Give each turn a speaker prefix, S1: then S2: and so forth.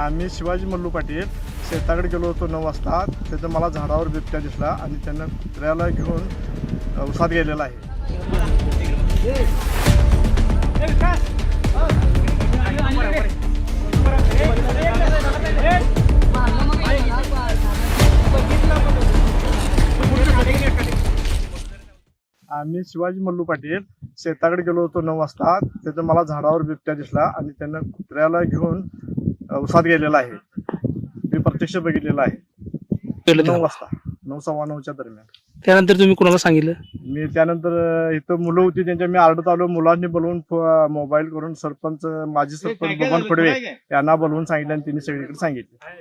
S1: आम्ही शिवाजी मल्लू पाटील शेताकडे गेलो होतो नऊ वाजता. तिथं मला झाडावर बिबट्या दिसला आणि त्यांना कुत्र्याला घेऊन उसात गेलेला आहे. आम्ही शिवाजी मल्लू पाटील शेताकडे गेलो होतो नऊ वाजता. तिथं मला झाडावर बिबट्या दिसला आणि त्यानं कुत्र्याला घेऊन उसात गेलेला आहे. मी प्रत्यक्ष बघितलेला आहे. नऊ. वाजता. नऊ सव्वा नऊच्या दरम्यान.
S2: त्यानंतर तुम्ही कुणाला सांगितलं?
S1: मी त्यानंतर इथं मुलं होती त्यांच्या. मी आरडत आलो. मुलांनी बोलवून फ- मोबाईल करून सरपंच माजी सरपंच बबन फडवे यांना बोलवून सांगितलं आणि त्यांनी सगळीकडे सांगितलं.